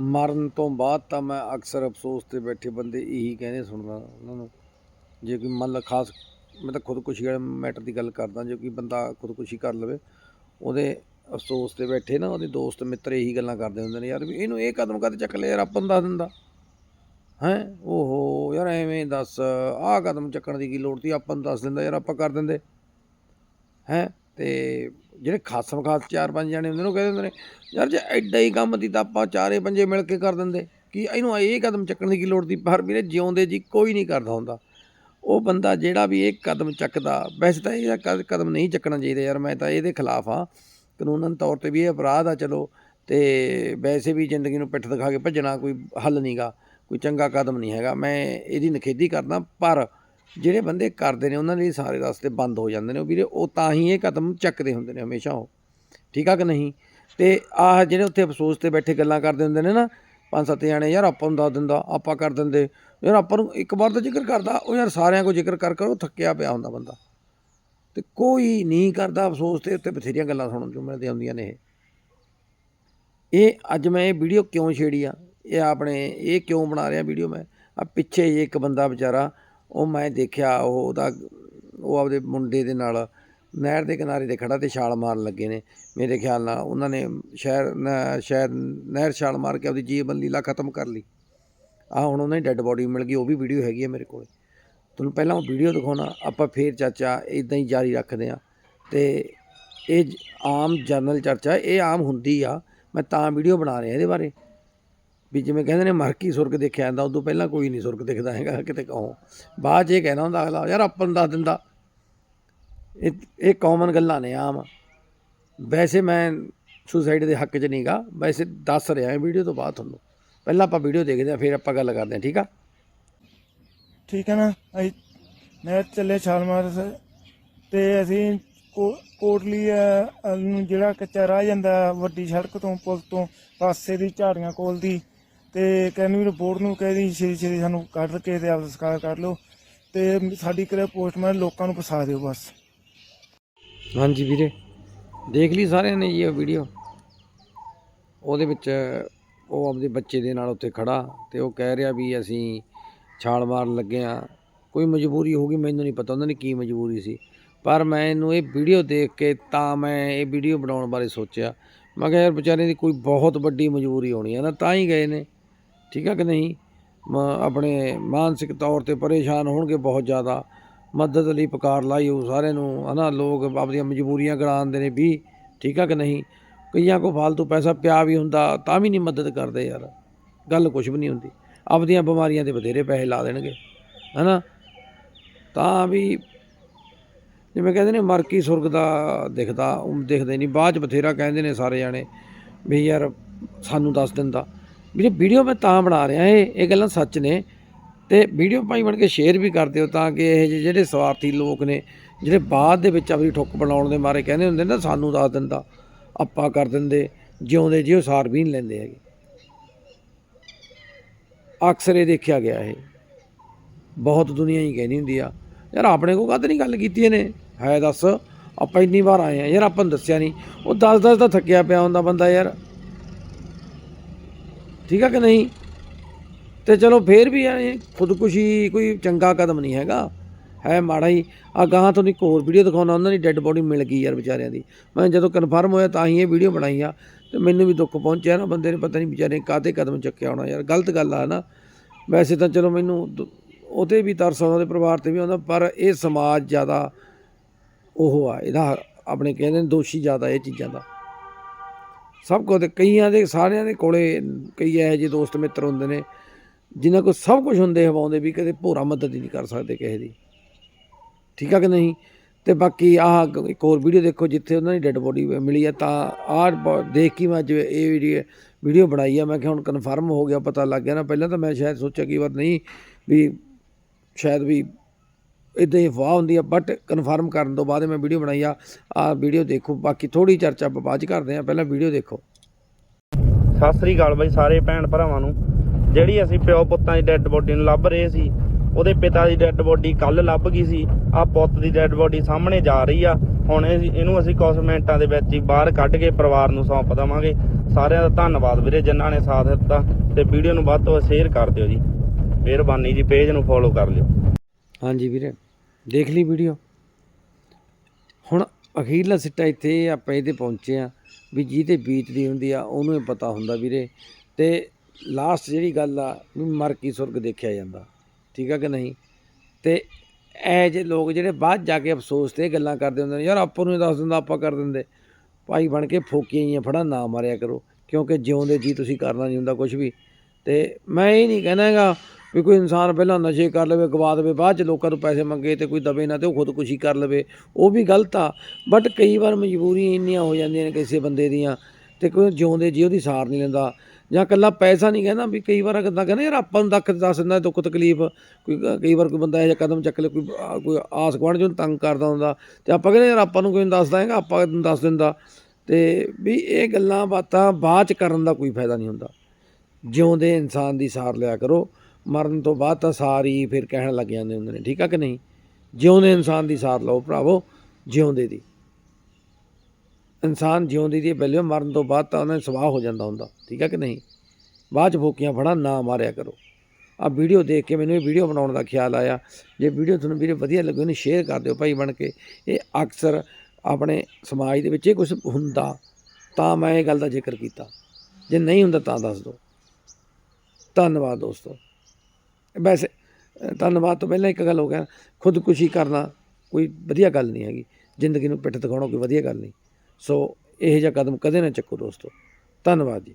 ਮਰਨ ਤੋਂ ਬਾਅਦ ਤਾਂ ਮੈਂ ਅਕਸਰ ਅਫਸੋਸ ਤੇ ਬੈਠੇ ਬੰਦੇ ਇਹੀ ਕਹਿੰਦੇ ਸੁਣਦਾ ਉਹਨਾਂ ਨੂੰ। ਜੇ ਕੋਈ ਮੰਨ ਲਾ ਖਾਸ ਮੈਂ ਤਾਂ ਖੁਦਕੁਸ਼ੀ ਵਾਲੇ ਮੈਟਰ ਦੀ ਗੱਲ ਕਰਦਾ, ਜੇ ਕੋਈ ਬੰਦਾ ਖੁਦਕੁਸ਼ੀ ਕਰ ਲਵੇ, ਉਹਦੇ ਅਫਸੋਸ ਤੇ ਬੈਠੇ ਨਾ, ਉਹਦੇ ਦੋਸਤ ਮਿੱਤਰ ਇਹੀ ਗੱਲਾਂ ਕਰਦੇ ਹੁੰਦੇ ਨੇ, ਯਾਰ ਵੀ ਇਹਨੂੰ ਇਹ ਕਦਮ ਕਦ ਚੱਕ ਲਿਆ ਯਾਰ ਆਪਾਂ ਨੂੰ ਦੱਸ ਦਿੰਦਾ। ਹੈ? ਓਹੋ, ਯਾਰ ਐਵੇਂ ਦੱਸ, ਆਹ ਕਦਮ ਚੱਕਣ ਦੀ ਕੀ ਲੋੜ ਸੀ? ਆਪਾਂ ਨੂੰ ਦੱਸ ਦਿੰਦਾ, ਯਾਰ ਆਪਾਂ ਕਰ ਦਿੰਦੇ। ਹੈ? ਤੇ ਜਿਹੜੇ ਖਾਸਮ ਖਾਸ ਚਾਰ ਪੰਜ ਜਾਣੇ ਹੁੰਦੇ ਨੇ, ਉਹ ਕਹਿੰਦੇ ਹੁੰਦੇ ਨੇ, ਯਾਰ ਜੇ ਐਡਾ ਹੀ ਕੰਮ ਦੀ ਤਾਂ ਆਪਾਂ ਚਾਰੇ ਪੰਜੇ ਮਿਲ ਕੇ ਕਰ ਦਿੰਦੇ। ਕਿ ਇਹਨੂੰ ਇਹ ਕਦਮ ਚੱਕਣ ਦੀ ਕੀ ਲੋੜ ਸੀ? ਪਰ ਵੀਰੇ ਜਿਉਂਦੇ ਜੀ ਕੋਈ ਨਹੀਂ ਕਰਦਾ ਹੁੰਦਾ। ਉਹ ਬੰਦਾ ਜਿਹੜਾ ਵੀ ਇਹ ਕਦਮ ਚੱਕਦਾ, ਵੈਸੇ ਤਾਂ ਇਹ ਕਦ- ਕਦਮ ਨਹੀਂ ਚੱਕਣਾ ਚਾਹੀਦਾ ਯਾਰ, ਮੈਂ ਤਾਂ ਇਹਦੇ ਖਿਲਾਫ ਆ ਕਾਨੂੰਨਨ ਤੌਰ ਤੇ ਵੀ ਇਹ ਅਪਰਾਧ ਆ, ਚਲੋ, ਤੇ ਵੈਸੇ ਵੀ ਜ਼ਿੰਦਗੀ ਨੂੰ ਪਿੱਠ ਦਿਖਾ ਕੇ ਭੱਜਣਾ ਕੋਈ ਹੱਲ ਨਹੀਂਗਾ ਕੋਈ ਚੰਗਾ ਕਦਮ ਨਹੀਂ ਹੈਗਾ। ਮੈਂ ਇਹਦੀ ਨਿਖੇਧੀ ਕਰਦਾ, ਪਰ ਜਿਹੜੇ ਬੰਦੇ ਕਰਦੇ ਨੇ, ਉਹਨਾਂ ਲਈ ਸਾਰੇ ਰਸਤੇ ਬੰਦ ਹੋ ਜਾਂਦੇ ਨੇ। ਉਹ ਵੀਰੇ, ਉਹ ਤਾਂ ਹੀ ਇਹ ਕਦਮ ਚੱਕਦੇ ਹੁੰਦੇ ਨੇ ਹਮੇਸ਼ਾ ਉਹ। ਠੀਕ ਆ ਕਿ ਨਹੀਂ? ਤੇ ਆਹ ਜਿਹੜੇ ਉੱਥੇ ਅਫਸੋਸ ਤੇ ਬੈਠੇ ਗੱਲਾਂ ਕਰਦੇ ਹੁੰਦੇ ਨੇ ਨਾ, ਪੰਜ ਸੱਤ ਜਾਣੇ, ਯਾਰ ਆਪਾਂ ਨੂੰ ਦੱਸ ਦਿੰਦਾ, ਆਪਾਂ ਕਰ ਦਿੰਦੇ। ਯਾਰ ਆਪਾਂ ਨੂੰ ਇੱਕ ਵਾਰ ਤਾਂ ਜ਼ਿਕਰ ਕਰਦਾ, ਉਹ ਯਾਰ ਸਾਰਿਆਂ ਕੋ ਜ਼ਿਕਰ ਕਰ ਕਰ ਉਹ ਥੱਕਿਆ ਪਿਆ ਹੁੰਦਾ ਬੰਦਾ। ਤੇ ਕੋਈ ਨਹੀਂ ਕਰਦਾ ਅਫਸੋਸ ਤੇ ਉੱਤੇ ਬਥੇਰੀਆਂ ਗੱਲਾਂ ਸੁਣਨ ਨੂੰ ਮਿਲਦੀਆਂ ਹੁੰਦੀਆਂ ਨੇ ਇਹ। ਇਹ ਅੱਜ ਮੈਂ ਇਹ ਵੀਡੀਓ ਕਿਉਂ ਛੇੜੀ ਆ? ਇਹ ਆਪਣੇ, ਇਹ ਕਿਉਂ ਬਣਾ ਰਿਹਾ ਵੀਡੀਓ ਮੈਂ? ਆ ਪਿੱਛੇ ਜੇ ਇੱਕ ਬੰਦਾ ਵਿਚਾਰਾ ਉਹ ਮੈਂ ਦੇਖਿਆ, ਉਹ ਉਹਦਾ, ਉਹ ਆਪਦੇ ਮੁੰਡੇ ਦੇ ਨਾਲ ਨਹਿਰ ਦੇ ਕਿਨਾਰੇ ਤੇ ਖੜ੍ਹਾ ਤੇ ਛਾਲ ਮਾਰਨ ਲੱਗੇ ਨੇ। ਮੇਰੇ ਖਿਆਲ ਨਾਲ ਉਹਨਾਂ ਨੇ ਸ਼ਹਿਰ, ਨ- ਸ਼ਾਇਦ ਨਹਿਰ ਛਾਲ ਮਾਰ ਕੇ ਆਪਦੀ ਜੀਵਨ ਲੀਲਾ ਖਤਮ ਕਰ ਲਈ। ਆਹ ਹੁਣ ਉਹਨਾਂ ਦੀ ਡੈੱਡ ਬੋਡੀ ਮਿਲ ਗਈ, ਉਹ ਵੀ ਵੀਡੀਓ ਹੈਗੀ ਹੈ ਮੇਰੇ ਕੋਲ। ਤੁਹਾਨੂੰ ਪਹਿਲਾਂ ਉਹ ਵੀਡੀਓ ਦਿਖਾਉਣਾ, ਆਪਾਂ ਫੇਰ ਚਾਚਾ ਇਦਾਂ ਹੀ ਜਾਰੀ ਰੱਖਦੇ ਆ ਤੇ ਇਹ ਜ- ਆਮ ਜਨਰਲ ਚਰਚਾ, ਇਹ ਆਮ ਹੁੰਦੀ ਆ। ਮੈਂ ਤਾਂ ਵੀਡੀਓ ਬਣਾ ਰਿਹਾ ਇਹਦੇ ਬਾਰੇ। ਵੀ ਜਿਵੇਂ ਕਹਿੰਦੇ ਨੇ ਮਰਕੀ ਸੁਰਗ ਦੇਖਿਆ ਜਾਂਦਾ, ਉਦੋਂ ਪਹਿਲਾਂ ਕੋਈ ਨਹੀਂ ਸੁਰਗ ਦਿਖਦਾ ਹੈਗਾ, ਕਿਤੇ ਕਹੋ। ਬਾਅਦ 'ਚ ਇਹ ਕਹਿਣਾ ਹੁੰਦਾ ਅਗਲਾ, ਯਾਰ ਆਪਾਂ ਨੂੰ ਦੱਸ ਦਿੰਦਾ। ਇਹ ਇਹ ਕਾਮਨ ਗੱਲਾਂ ਨੇ ਆਮ। ਵੈਸੇ ਮੈਂ ਸੁਸਾਈਡ ਦੇ ਹੱਕ 'ਚ ਨਹੀਂਗਾ ਵੈਸੇ ਦੱਸ ਰਿਹਾ ਵੀਡੀਓ ਤੋਂ ਬਾਅਦ ਤੁਹਾਨੂੰ। ਪਹਿਲਾਂ ਆਪਾਂ ਵੀਡੀਓ ਦੇਖਦੇ ਹਾਂ, ਫਿਰ ਆਪਾਂ ਗੱਲ ਕਰਦੇ ਹਾਂ, ਠੀਕ ਆ? ਠੀਕ ਹੈ ਨਾ? ਅਸੀਂ ਮੈਂ ਚੱਲੇ ਛਾਲ ਮਾਰ ਤੇ ਅਸੀਂ ਕੋ- ਕੋਟਲੀ ਨੂੰ ਜਿਹੜਾ ਕੱਚਾ ਰਾਹ ਜਾਂਦਾ, ਵੱਡੀ ਸੜਕ ਤੋਂ, ਪੁਲ ਤੋਂ, ਪਾਸੇ ਦੀ ਝਾੜੀਆਂ ਕੋਲ ਦੀ ਤੇ ਕਹਿੰਦੇ ਵੀ ਬੋਰਡ ਨੂੰ ਕਹਿ ਛੇ ਛੇ ਸਾਨੂੰ ਕੱਢ ਕੇ ਤੇ ਆਪ ਸਕਾਰ ਕਰ ਲਓ ਤੇ ਸਾਡੀ ਕਰੇ ਪੋਸਟਮੈਨ ਲੋਕਾਂ ਨੂੰ ਫਸਾ ਦਿਓ ਬਸ। ਹਾਂਜੀ ਵੀਰੇ, ਦੇਖ ਲਈ ਸਾਰਿਆਂ ਨੇ ਜੀ ਇਹ ਵੀਡੀਓ ਉਹਦੇ ਵਿੱਚ ਉਹ ਆਪਦੇ ਬੱਚੇ ਦੇ ਨਾਲ ਉੱਥੇ ਖੜਾ ਤੇ ਉਹ ਕਹਿ ਰਿਹਾ ਵੀ ਅਸੀਂ ਛਾਲ ਮਾਰਨ ਲੱਗੇ ਆ ਕੋਈ ਮਜਬੂਰੀ ਹੋਊਗੀ ਮੈਨੂੰ ਨਹੀਂ ਪਤਾ, ਉਹਨਾਂ ਦੀ ਕੀ ਮਜਬੂਰੀ ਸੀ। ਪਰ ਮੈਂ ਇਹਨੂੰ ਇਹ ਵੀਡੀਓ ਦੇਖ ਕੇ ਤਾਂ ਮੈਂ ਇਹ ਵੀਡੀਓ ਬਣਾਉਣ ਬਾਰੇ ਸੋਚਿਆ। ਮੈਂ ਕਿਹਾ ਯਾਰ ਵਿਚਾਰੇ ਦੀ ਕੋਈ ਬਹੁਤ ਵੱਡੀ ਮਜਬੂਰੀ ਹੋਣੀ ਹੈ ਨਾ, ਤਾਂ ਹੀ ਗਏ ਨੇ। ਠੀਕ ਹੈ ਕਿ ਨਹੀਂ? ਮ- ਆਪਣੇ ਮਾਨਸਿਕ ਤੌਰ ਤੇ ਪਰੇਸ਼ਾਨ ਹੋਣਗੇ ਬਹੁਤ ਜ਼ਿਆਦਾ। ਮਦਦ ਲਈ ਪੁਕਾਰ ਲਾਈ ਉਹ ਸਾਰਿਆਂ ਨੂੰ, ਹਨਾ? ਲੋਕ ਆਪਣੀਆਂ ਮਜਬੂਰੀਆਂ ਗਣਾਉਂਦੇ ਨੇ ਵੀ, ਠੀਕ ਆ ਕਿ ਨਹੀਂ? ਕਈਆਂ ਕੋ ਫालतू ਪੈਸਾ ਪਿਆ ਵੀ ਹੁੰਦਾ, ਤਾਂ ਵੀ ਨਹੀਂ ਮਦਦ ਕਰਦੇ ਯਾਰ। ਗੱਲ ਕੁਝ ਵੀ ਨਹੀਂ ਹੁੰਦੀ। ਆਪਦੀਆਂ ਬਿਮਾਰੀਆਂ ਤੇ ਬਥੇਰੇ ਪੈਸੇ ਲਾ ਦੇਣਗੇ, ਹਨਾ? ਤਾਂ ਵੀ ਜਿਵੇਂ ਕਹਿੰਦੇ ਨੇ ਮਰ ਕੀ ਸੁਰਗ ਦਾ ਦਿਖਦਾ, ਉਹ ਦਿਖਦੇ ਨਹੀਂ। ਬਾਅਦ ਚ ਬਥੇਰਾ ਕਹਿੰਦੇ ਨੇ ਸਾਰੇ ਜਾਣੇ, ਵੀ ਯਾਰ ਸਾਨੂੰ ਦੱਸ ਦਿੰਦਾ। ਵੀਰੇ ਵੀਡੀਓ ਮੈਂ ਤਾਂ ਬਣਾ ਰਿਹਾ ਇਹ ਇਹ ਗੱਲਾਂ ਸੱਚ ਨੇ। ਤੇ ਵੀਡੀਓ ਭਾਈ ਬਣ ਕੇ ਸ਼ੇਅਰ ਵੀ ਕਰ ਦਿਓ ਤਾਂ ਕਿ ਇਹ ਜਿਹੇ ਜਿਹੜੇ ਸਵਾਰਥੀ ਲੋਕ ਨੇ, ਜਿਹੜੇ ਬਾਅਦ ਦੇ ਵਿੱਚ ਆਪਣੀ ਠੁੱਕ ਬਣਾਉਣ ਦੇ ਮਾਰੇ ਕਹਿੰਦੇ ਹੁੰਦੇ ਨਾ, ਸਾਨੂੰ ਦੱਸ ਦਿੰਦਾ, ਆਪਾਂ ਕਰ ਦਿੰਦੇ, ਜਿਉਂਦੇ ਜੀ, ਉਹ ਸਾਰ ਵੀ ਨਹੀਂ ਲੈਂਦੇ ਹੈਗੇ। ਅਕਸਰ ਇਹ ਦੇਖਿਆ ਗਿਆ ਇਹ। ਬਹੁਤ ਦੁਨੀਆ ਹੀ ਕਹਿੰਦੀ ਹੁੰਦੀ ਆ, ਯਾਰ ਆਪਣੇ ਕੋ ਕਦ ਨਹੀਂ ਗੱਲ ਕੀਤੀ ਇਹਨੇ? ਹੈ ਦੱਸ, ਆਪਾਂ ਇੰਨੀ ਵਾਰ ਆਏ ਆ, ਯਾਰ ਆਪਾਂ ਨੂੰ ਦੱਸਿਆ ਨਹੀਂ। ਉਹ 10 10 ਦਾ ਥੱਕਿਆ ਪਿਆ ਹੁੰਦਾ ਬੰਦਾ ਯਾਰ। ਠੀਕ ਆ ਕਿ ਨਹੀਂ? ਤੇ ਚਲੋ ਫੇਰ ਵੀ ਇਹ ਖੁਦਕੁਸ਼ੀ ਕੋਈ ਚੰਗਾ ਕਦਮ ਨਹੀਂ ਹੈਗਾ। ਹੈ ਮਾੜਾ ਹੀ। ਆ ਗਾਂ ਤੋਂ ਇੱਕ ਹੋਰ ਵੀਡੀਓ ਦਿਖਾਉਣਾ, ਉਹਨਾਂ ਦੀ ਡੈੱਡ ਬੋਡੀ ਮਿਲ ਗਈ ਯਾਰ ਵਿਚਾਰਿਆਂ ਦੀ। ਮੈਂ ਜਦੋਂ ਕਨਫਰਮ ਹੋਇਆ ਤਾਂ ਹੀ ਇਹ ਵੀਡੀਓ ਬਣਾਈ ਆ। ਤੇ ਮੈਨੂੰ ਵੀ ਦੁੱਖ ਪਹੁੰਚਿਆ ਨਾ ਬੰਦੇ ਨੇ, ਪਤਾ ਨਹੀਂ ਵਿਚਾਰੇ ਨੇ ਕਦਮ ਚੱਕਿਆ ਹੋਣਾ ਯਾਰ। ਗਲਤ ਗੱਲ ਆ ਨਾ। ਵੈਸੇ ਤਾਂ ਚਲੋ ਮੈਨੂੰ ਦ- ਉਹਤੇ ਵੀ ਤਰਸ ਆਉਂਦਾ, ਉਹਦੇ ਪਰਿਵਾਰ ਤੇ ਵੀ ਆਉਂਦਾ, ਪਰ ਇਹ ਸਮਾਜ ਜ਼ਿਆਦਾ ਉਹ ਆ। ਇਹਦਾ ਆਪਣੇ ਕਹਿੰਦੇ ਨੇ ਦੋਸ਼ੀ ਜ਼ਿਆਦਾ ਇਹ ਚੀਜ਼ਾਂ ਦਾ। ਸਭ ਕੁਝ ਕਈਆਂ ਦੇ, ਸਾਰਿਆਂ ਦੇ ਕੋਲੇ ਕਈ ਇਹੋ ਜਿਹੇ ਦੋਸਤ ਮਿੱਤਰ ਹੁੰਦੇ ਨੇ, ਜਿਨ੍ਹਾਂ ਕੋਲ ਸਭ ਕੁਝ ਹੁੰਦੇ ਹਵਾਉਂਦੇ ਵੀ ਕਦੇ ਭੋਰਾ ਮਦਦ ਹੀ ਨਹੀਂ ਕਰ ਸਕਦੇ ਕਿਸੇ ਦੀ। ਠੀਕ ਆ ਕਿ ਨਹੀਂ? ਤੇ ਬਾਕੀ ਆਹ ਇੱਕ ਹੋਰ ਵੀਡੀਓ ਦੇਖੋ, ਜਿੱਥੇ ਉਹਨਾਂ ਦੀ ਡੈੱਡ ਬੋਡੀ ਮਿਲੀ ਆ, ਤਾਂ ਆਹ ਦੇਖ ਕੇ ਮੈਂ ਅੱਜ ਇਹ ਵੀਡੀਓ ਵੀਡੀਓ ਬਣਾਈ ਆ। ਮੈਂ ਕਿਹਾ ਹੁਣ ਕਨਫਰਮ ਹੋ ਗਿਆ, ਪਤਾ ਲੱਗ ਗਿਆ ਨਾ। ਪਹਿਲਾਂ ਤਾਂ ਮੈਂ ਸ਼ਾਇਦ ਸੋਚਿਆ ਕਿ ਵਾਰ ਨਹੀਂ ਵੀ, ਸ਼ਾਇਦ ਵੀ ਇਦਾਂ ਹੀ ਅਫਵਾਹ ਹੁੰਦੀ ਆ ਬਟ ਕਨਫਰਮ ਕਰਨ ਤੋਂ ਬਾਅਦ ਮੈਂ ਵੀਡੀਓ ਬਣਾਈ ਆ। ਆ ਵੀਡੀਓ ਦੇਖੋ ਬਾਕੀ ਥੋੜੀ ਚਰਚਾ ਆਪਾਂ ਬਾਅਦ ਚ ਕਰਦੇ ਆ ਪਹਿਲਾਂ ਵੀਡੀਓ ਦੇਖੋ। ਸਤਿ ਸ੍ਰੀ ਅਕਾਲ ਬਾਈ ਸਾਰੇ ਭੈਣ ਭਰਾਵਾਂ ਨੂੰ। ਜਿਹੜੀ ਅਸੀਂ ਪਿਓ ਪੁੱਤਾਂ ਦੀ ਡੈੱਡ ਬੋਡੀ ਨੂੰ ਲੱਭ ਰਹੇ ਸੀ ਉਹਦੇ ਪਿਤਾ ਦੀ ਡੈੱਡ ਬੋਡੀ ਕੱਲ ਲੱਭ ਗਈ ਸੀ ਆ ਪੁੱਤ ਦੀ ਡੈੱਡ ਬੋਡੀ ਸਾਹਮਣੇ ਜਾ ਰਹੀ ਆ। ਹੁਣ ਇਹ- ਇਹਨੂੰ ਅਸੀਂ ਕੁਝ ਮਿੰਟਾਂ ਦੇ ਵਿੱਚ ਹੀ ਬਾਹਰ ਕੱਢ ਕੇ ਪਰਿਵਾਰ ਨੂੰ ਸੌਂਪ ਦੇਵਾਂਗੇ। ਸਾਰਿਆਂ ਦਾ ਧੰਨਵਾਦ ਵੀਰੇ ਜਿਨ੍ਹਾਂ ਨੇ ਸਾਥ ਦਿੱਤਾ। ਤੇ ਵੀਡੀਓ ਨੂੰ ਵੱਧ ਤੋਂ ਵੱਧ ਸ਼ੇਅਰ ਕਰ ਦਿਓ ਜੀ। ਮਿਹਰਬਾਨੀ ਜੀ ਪੇਜ ਨੂੰ ਫੋਲੋ ਕਰ ਲਿਓ। ਹਾਂਜੀ ਵੀਰੇ। ਦੇਖ ਲਈ ਵੀਡੀਓ। ਹੁਣ ਅਖੀਰਲਾ ਸਿੱਟਾ ਇੱਥੇ ਇਹ ਆਪਾਂ ਇਹਦੇ ਪਹੁੰਚੇ ਆ ਵੀ ਜਿਹਦੇ ਬੀਤਦੀ ਹੁੰਦੀ ਆ, ਉਹਨੂੰ ਹੀ ਪਤਾ ਹੁੰਦਾ ਵੀਰੇ। ਤੇ ਲਾਸਟ ਜਿਹੜੀ ਗੱਲ ਆ, ਵੀ ਮਰ ਕੀ ਸੁਰਗ ਦੇਖਿਆ ਜਾਂਦਾ, ਠੀਕ ਆ ਕਿ ਨਹੀਂ? ਤੇ ਇਹ ਜੇ ਲੋਕ ਜਿਹੜੇ ਬਾਅਦ ਜਾ ਕੇ ਅਫਸੋਸ ਤੇ ਗੱਲਾਂ ਕਰਦੇ ਹੁੰਦੇ ਨੇ, ਯਾਰ ਆਪਾਂ ਨੂੰ ਹੀ ਦੱਸ ਦਿੰਦਾ, ਆਪਾਂ ਕਰ ਦਿੰਦੇ। ਭਾਈ ਬਣ ਕੇ ਫੋਕੀਆਂ ਹੀ ਫੜਾ ਨਾ ਮਾਰਿਆ ਕਰੋ, ਕਿਉਂਕਿ ਜਿਉਂਦੇ ਜੀ ਤੁਸੀਂ ਕਰਨਾ ਨਹੀਂ ਹੁੰਦਾ ਕੁਝ ਵੀ। ਤੇ ਮੈਂ ਇਹ ਨਹੀਂ ਕਹਿਣਾ ਹੈਗਾ ਵੀ ਕੋਈ ਇਨਸਾਨ ਪਹਿਲਾਂ ਨਸ਼ੇ ਕਰ ਲਵੇ, ਗਵਾ ਦੇਵੇ, ਬਾਅਦ ਚ ਲੋਕਾਂ ਤੋਂ ਪੈਸੇ ਮੰਗੇ ਤੇ ਕੋਈ ਦਵੇ ਨਾ ਤੇ ਉਹ ਖੁਦਕੁਸ਼ੀ ਕਰ ਲਵੇ, ਉਹ ਵੀ ਗਲਤ ਆ। ਬਟ ਕਈ ਵਾਰ ਮਜਬੂਰੀਆਂ ਇੰਨੀਆਂ ਹੋ ਜਾਂਦੀਆਂ ਨੇ ਕਿਸੇ ਬੰਦੇ ਦੀਆਂ ਤੇ ਕੋਈ ਜਿਉਂਦੇ ਜੀ ਉਹਦੀ ਸਾਰ ਨਹੀਂ ਲੈਂਦਾ। ਜਾਂ ਕੱਲਾ ਪੈਸਾ ਨਹੀਂ ਕਹਿੰਦਾ ਵੀ ਕਈ ਵਾਰ ਕਿੱਦਾਂ ਕਹਿੰਦਾ, ਯਾਰ ਆਪਾਂ ਨੂੰ ਦੱਖ ਦੱਸ ਦਿੰਦਾ ਦੁੱਖ ਤਕਲੀਫ। ਕੋਈ ਕਈ ਵਾਰ ਕੋਈ ਬੰਦਾ ਇਹ ਜਿਹਾ ਕਦਮ ਚੱਕ ਲੇ, ਕੋਈ ਕੋਈ ਆਸ ਗੁਆਂਢ ਜੋ ਤੰਗ ਕਰਦਾ ਹੁੰਦਾ ਤੇ ਆਪਾਂ ਕਹਿੰਦੇ ਯਾਰ ਆਪਾਂ ਨੂੰ ਕੋਈ ਨਹੀਂ ਦੱਸਦਾ ਹੈਗਾ, ਆਪਾਂ ਨੂੰ ਦੱਸ ਦਿੰਦਾ। ਤੇ ਵੀ ਇਹ ਗੱਲਾਂ ਬਾਤਾਂ ਬਾਅਦ ਚ ਕਰਨ ਦਾ ਕੋਈ ਫਾਇਦਾ ਨਹੀਂ ਹੁੰਦਾ। ਜਿਉਂਦੇ ਇਨਸਾਨ ਦੀ ਸਾਰ ਲਿਆ ਕਰੋ। ਮਰਨ ਤੋਂ ਬਾਅਦ ਤਾਂ ਸਾਰੀ ਫਿਰ ਕਹਿਣ ਲੱਗ ਜਾਂਦੇ ਹੁੰਦੇ ਨੇ, ਠੀਕ ਆ ਕਿ ਨਹੀਂ? ਜਿਉਂਦੇ ਇਨਸਾਨ ਦੀ ਸਾਰ ਲਓ ਭਰਾਵੋ, ਜਿਉਂਦੇ ਦੀ। ਇਨਸਾਨ ਜਿਉਂਦੇ ਦੀ ਵੈਲਿਊ ਮਰਨ ਤੋਂ ਬਾਅਦ ਤਾਂ ਉਹਨੇ ਸਵਾਹ ਹੋ ਜਾਂਦਾ ਹੁੰਦਾ, ਠੀਕ ਆ ਕਿ ਨਹੀਂ? ਬਾਅਦ ਚ ਫੋਕੀਆਂ ਫੜਾ, ਨਾ ਮਾਰਿਆ ਕਰੋ। ਆ ਵੀਡੀਓ ਦੇਖ ਕੇ ਮੈਨੂੰ ਇਹ ਵੀਡੀਓ ਬਣਾਉਣ ਦਾ ਖਿਆਲ ਆਇਆ। ਜੇ ਵੀਡੀਓ ਤੁਹਾਨੂੰ ਵੀਰੇ ਵਧੀਆ ਲੱਗੇ ਉਹਨੂੰ ਸ਼ੇਅਰ ਕਰ ਦਿਓ ਭਾਈ ਬਣ ਕੇ। ਇਹ ਅਕਸਰ ਆਪਣੇ ਸਮਾਜ ਦੇ ਵਿੱਚ ਇਹ ਕੁਝ ਹੁੰਦਾ, ਤਾਂ ਮੈਂ ਇਹ ਗੱਲ ਦਾ ਜ਼ਿਕਰ ਕੀਤਾ। ਜੇ ਨਹੀਂ ਹੁੰਦਾ ਤਾਂ ਦੱਸ ਦਿਓ। ਧੰਨਵਾਦ ਦੋਸਤੋ। ਵੈਸੇ ਧੰਨਵਾਦ ਤੋਂ ਪਹਿਲਾਂ ਇੱਕ ਗੱਲ ਹੋ ਗਿਆ, ਖੁਦਕੁਸ਼ੀ ਕਰਨਾ ਕੋਈ ਵਧੀਆ ਗੱਲ ਨਹੀਂ ਹੈਗੀ। ਜ਼ਿੰਦਗੀ ਨੂੰ ਪਿੱਠ ਦਿਖਾਉਣਾ ਕੋਈ ਵਧੀਆ ਗੱਲ ਨਹੀਂ। ਸੋ, ਇਹੋ ਜਿਹਾ ਕਦਮ ਕਦੇ ਨਾ ਚੱਕੋ ਦੋਸਤੋ। ਧੰਨਵਾਦ ਜੀ।